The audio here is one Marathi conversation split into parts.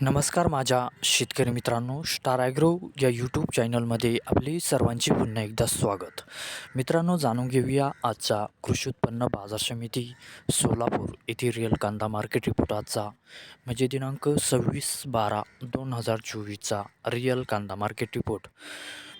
नमस्कार माझ्या शेतकरी मित्रांनो स्टार ॲग्रो या यूट्यूब चॅनलमध्ये आपले सर्वांचे पुन्हा एकदा स्वागत. मित्रांनो जाणून घेऊया आजचा कृषी उत्पन्न बाजार समिती सोलापूर येथे रिअल कांदा मार्केट रिपोर्ट आजचा. म्हणजे दिनांक सव्वीस बारा दोन हजार चोवीसचा रिअल कांदा मार्केट रिपोर्ट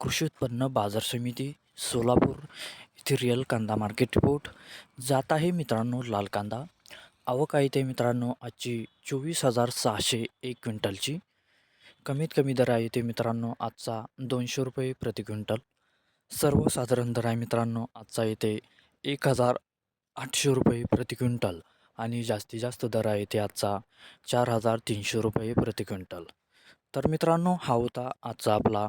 कृषी उत्पन्न बाजार समिती सोलापूर इथे रिअल कांदा मार्केट रिपोर्ट. जात आहे मित्रांनो लाल कांदा. आवक आहे ते मित्रांनो आजची चोवीस हजार सहाशे एक क्विंटलची. कमीत कमी दर आहे ते मित्रांनो आजचा दोनशे रुपये प्रति क्विंटल. सर्वसाधारण दर आहे मित्रांनो आजचा येते एक हजार आठशे रुपये प्रति क्विंटल आणि जास्तीत जास्त दर आहे ते आजचा चार हजार तीनशे रुपये प्रति क्विंटल. तर मित्रांनो हा होता आजचा आपला